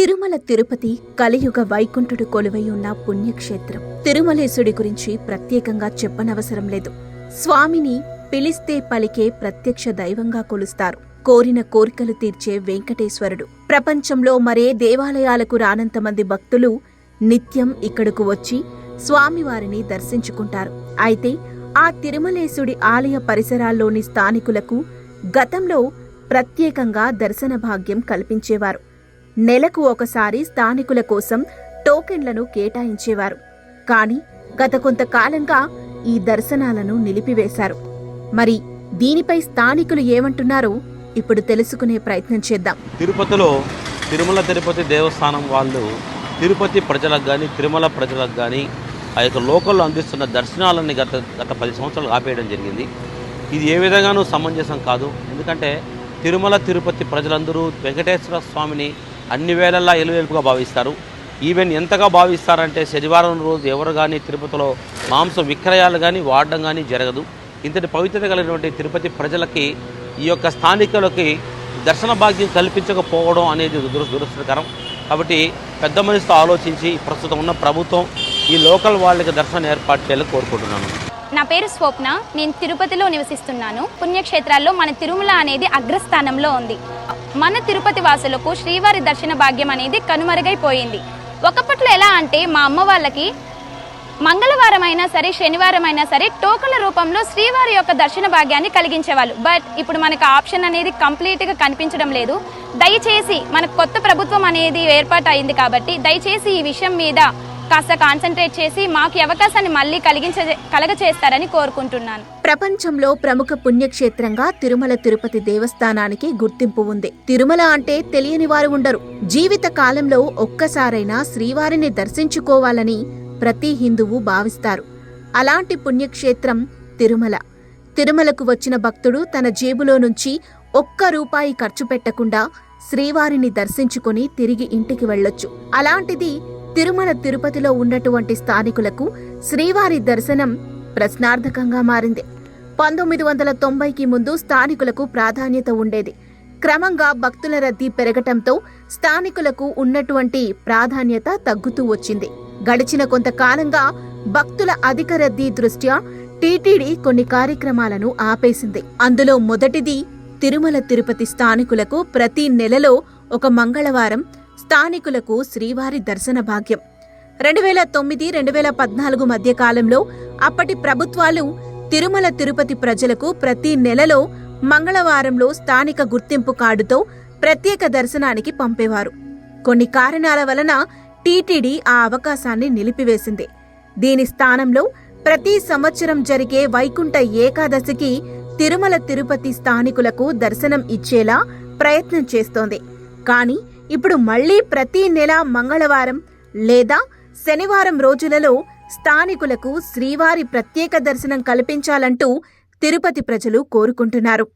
తిరుమల తిరుపతి కలియుగ వైకుంఠుడు కొలువై ఉన్న పుణ్యక్షేత్రం. తిరుమలేశుడి గురించి ప్రత్యేకంగా చెప్పనవసరం లేదు. స్వామిని పిలిస్తే పలికే ప్రత్యక్ష దైవంగా కొలుస్తారు. కోరిన కోరికలు తీర్చే వెంకటేశ్వరుడు. ప్రపంచంలో మరే దేవాలయాలకు రానంతమంది భక్తులు నిత్యం ఇక్కడకు వచ్చి స్వామివారిని దర్శించుకుంటారు. అయితే ఆ తిరుమలేశుడి ఆలయ పరిసరాల్లోని స్థానికులకు గతంలో ప్రత్యేకంగా దర్శన భాగ్యం కల్పించేవారు. నెలకు ఒకసారి స్థానికుల కోసం టోకెన్లను కేటాయించేవారు. కానీ గత కొంతకాలంగా ఈ దర్శనాలను నిలిపివేశారు. మరి దీనిపై స్థానికులు ఏమంటున్నారో ఇప్పుడు తెలుసుకునే ప్రయత్నం చేద్దాం. తిరుపతిలో తిరుమల తిరుపతి దేవస్థానం వాళ్ళు తిరుపతి ప్రజలకు కానీ తిరుమల ప్రజలకు కానీ ఆ యొక్క లోకల్లో అందిస్తున్న దర్శనాలని గత గత పది సంవత్సరాలు ఆపేయడం జరిగింది. ఇది ఏ విధంగానూ సమంజసం కాదు. ఎందుకంటే తిరుమల తిరుపతి ప్రజలందరూ వెంకటేశ్వర స్వామిని అన్ని వేళల్లో ఎలువెలుపుగా భావిస్తారు. ఈవెన్ ఎంతగా భావిస్తారంటే శనివారం రోజు ఎవరు కానీ తిరుపతిలో మాంసం విక్రయాలు కానీ వాడడం కానీ జరగదు. ఇంతటి పవిత్రత కలిగినటువంటి తిరుపతి ప్రజలకి ఈ యొక్క స్థానికులకి దర్శన భాగ్యం కల్పించకపోవడం అనేది దురదృష్టకరం. కాబట్టి పెద్ద మనిషితో ఆలోచించి ప్రస్తుతం ఉన్న ప్రభుత్వం ఈ లోకల్ వాళ్ళకి దర్శనం ఏర్పాటు చేయాలని కోరుకుంటున్నాను. నా పేరు స్వప్న. నేను తిరుపతిలో నివసిస్తున్నాను. పుణ్యక్షేత్రాల్లో మన తిరుమల అనేది అగ్రస్థానంలో ఉంది. మన తిరుపతి వాసులకు శ్రీవారి దర్శన భాగ్యం అనేది కనుమరుగైపోయింది. ఒకప్పట్లో ఎలా అంటే మా అమ్మ వాళ్ళకి మంగళవారం అయినా సరే శనివారం అయినా సరే టోకల రూపంలో శ్రీవారి యొక్క దర్శన భాగ్యాన్ని కలిగించేవాళ్ళు. బట్ ఇప్పుడు మనకు ఆప్షన్ అనేది కంప్లీట్గా కనిపించడం లేదు. దయచేసి మనకు కొత్త ప్రభుత్వం అనేది ఏర్పాటు అయింది కాబట్టి దయచేసి ఈ విషయం మీద కాస్త కాన్సన్ట్రేట్ చేసి మాకు అవకాశాన్ని మళ్ళీ కలిగించ కలగచేస్తారని కోరుకుంటున్నాను. ప్రపంచంలో ప్రముఖ పుణ్యక్షేత్రంగా తిరుమల తిరుపతి దేవస్థానానికి గుర్తింపు ఉంది. తిరుమల అంటే తెలియని వారు ఉండరు. జీవిత కాలంలో ఒక్కసారైనా శ్రీవారిని దర్శించుకోవాలని ప్రతి హిందువు భావిస్తారు. అలాంటి పుణ్యక్షేత్రం తిరుమల. తిరుమలకు వచ్చిన భక్తుడు తన జేబులో నుంచి ఒక్క రూపాయి ఖర్చు పెట్టకుండా శ్రీవారిని దర్శించుకొని తిరిగి ఇంటికి వెళ్ళొచ్చు. అలాంటిది తిరుమల తిరుపతిలో ఉన్నటువంటి స్థానికులకు శ్రీవారి దర్శనం ప్రశ్నార్థకంగా మారింది. పంతొమ్మిది వందల తొంభైకి ముందు స్థానికులకు ప్రాధాన్యత ఉండేది. క్రమంగా భక్తుల రద్దీ పెరగటంతో స్థానికులకు ఉన్నటువంటి ప్రాధాన్యత తగ్గుతూ వచ్చింది. గడిచిన కొంతకాలంగా భక్తుల అధిక రద్దీ దృష్ట్యా టీటీడీ కొన్ని కార్యక్రమాలను ఆపేసింది. అందులో మొదటిది తిరుమల తిరుపతి స్థానికులకు ప్రతి నెలలో ఒక మంగళవారం స్థానికులకు శ్రీవారి దర్శన భాగ్యం. రెండు వేల తొమ్మిది రెండు వేల పద్నాలుగు మధ్య కాలంలో అప్పటి ప్రభుత్వాలు తిరుమల తిరుపతి ప్రజలకు ప్రతి నెలలో మంగళవారంలో స్థానిక గుర్తింపు కార్డుతో ప్రత్యేక దర్శనానికి పంపేవారు. కొన్ని కారణాల వలన టీటీడీ ఆ అవకాశాన్ని నిలిపివేసింది. దీని స్థానంలో ప్రతి సంవత్సరం జరిగే వైకుంఠ ఏకాదశికి తిరుమల తిరుపతి స్థానికులకు దర్శనం ఇచ్చేలా ప్రయత్నం చేస్తోంది. కానీ ఇప్పుడు మళ్ళీ ప్రతి నెల మంగళవారం లేదా శనివారం రోజులలో స్థానికులకు శ్రీవారి ప్రత్యేక దర్శనం కల్పించాలంటూ తిరుపతి ప్రజలు కోరుకుంటున్నారు.